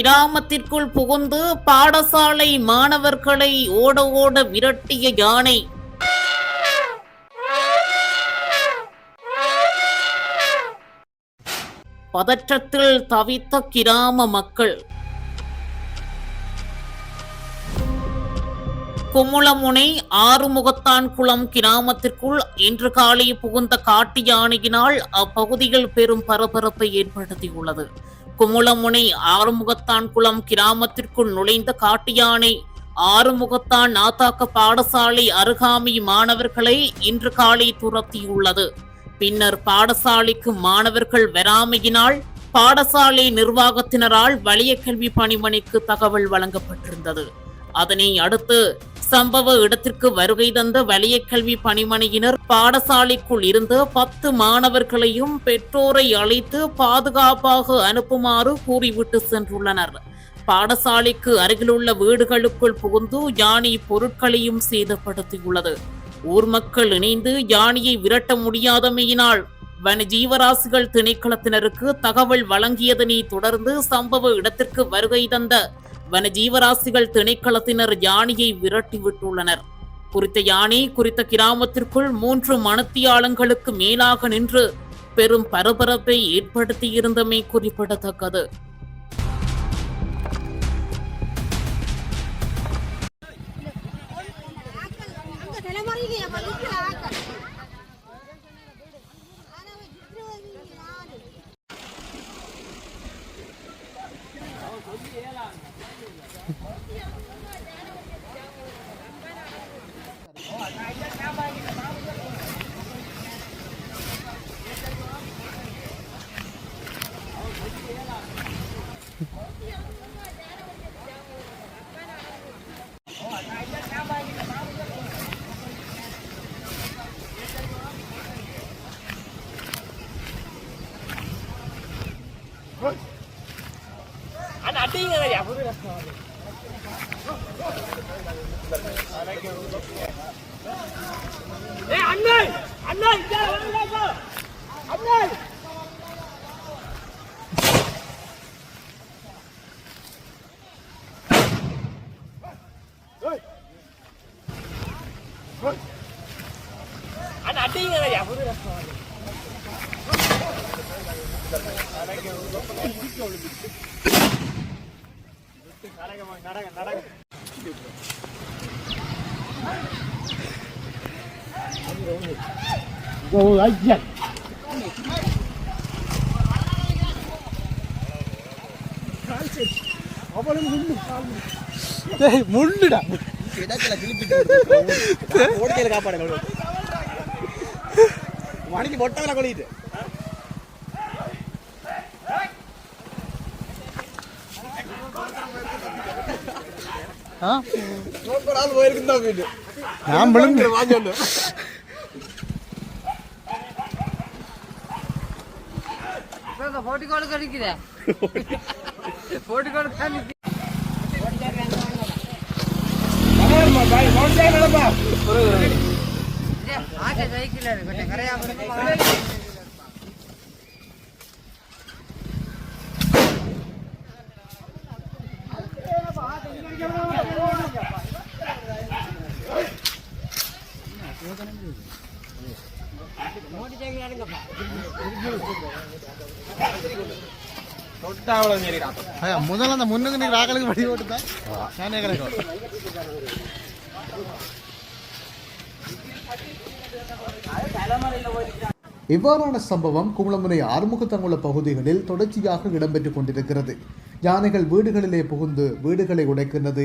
கிராமத்திற்குள் புகுந்து பாடசாலை மாணவர்களை ஓட ஓட விரட்டிய யானை. பதற்றத்தில் தவித்த கிராம மக்கள். குமுளமுனை ஆறுமுகத்தான் குளம் கிராமத்திற்குள் இன்று காலை புகுந்த காட்டு யானையினால் அப்பகுதியில் பெரும் பரபரப்பை ஏற்படுத்தியுள்ளது. குமுளமுனை ஆறுமுகத்தான் குளம் கிராமத்திற்குள் நுழைந்த காட்டு யானை ஆறுமுகத்தான் நாத்தாக்க பாடசாலை அருகாமை மாணவர்களை இன்று காலை துரத்தியுள்ளது. பின்னர் பாடசாலைக்கு மாணவர்கள் வராமையினால் பாடசாலை நிர்வாகத்தினரால் வலிய கல்வி பணிமனைக்கு தகவல் வழங்கப்பட்டிருந்தது. அதனை அடுத்து சம்பவ இடத்திற்கு வருகை தந்த வலிய கல்வி பணிமனையினர் பாடசாலைக்குள் இருந்து பத்து மாணவர்களையும் பெற்றோரை அழைத்து பாதுகாப்பாக அனுப்புமாறு கூறிவிட்டு சென்றுள்ளனர். பாடசாலைக்கு அருகிலுள்ள வீடுகளுக்குள் புகுந்து யானை பொருட்களையும் சேதப்படுத்தியுள்ளது. ஊர் மக்கள் இணைந்து யானையை விரட்ட முடியாதமையினால் வன ஜீவராசிகள் திணைக்களத்தினருக்கு தகவல் வழங்கியதனை தொடர்ந்து சம்பவ இடத்திற்கு வருகை தந்த வன ஜீவராசிகள் திணைக்களத்தினர் யானையை விரட்டிவிட்டுள்ளனர் குறித்த யானை குறித்த கிராமத்திற்குள் மூன்று மணத்தியாளங்களுக்கு மேலாக நின்று பெரும் பரபரப்பை ஏற்படுத்தியிருந்தமை குறிப்பிடத்தக்கது. முள்ளுடா ஓடிக்கையில காப்பாடு மணிக்கு மொட்டை கொளிட்டு ஆ ஆள் போயிருக்குன்னு தான் போயிட்டு நான் விழுந்து வாங்கி வந்து போட்டிக்கோடு கடிக்குதே போட்டிக்கோடு கடிக்கு ஆட்டை சைக்கிள் கொஞ்சம் கரையாம இருக்கும் தொட்டாவளம் சரிடா முதல்ல அந்த முன்னுக்கு நீ ராக்களுக்கு வடி ஓட்டுதான் நானே இவ்வாறான சம்பவம் கும்பலமுனை ஆறுமுகத்தங்குள பகுதிகளில் தொடர்ச்சியாக இடம்பெற்றுக் கொண்டிருக்கிறது. யானைகள் வீடுகளிலே புகுந்து வீடுகளை உடைக்கின்றது.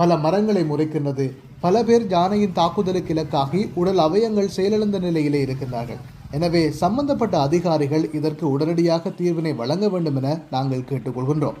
பல மரங்களை முறைக்கின்றது. பல பேர் யானையின் தாக்குதலுக்கு இலக்காகி உடல் அவயங்கள் செயலிழந்த நிலையிலே இருக்கின்றார்கள். எனவே சம்பந்தப்பட்ட அதிகாரிகள் இதற்கு உடனடியாக தீர்வினை வழங்க வேண்டும் என நாங்கள் கேட்டுக்கொள்கின்றோம்.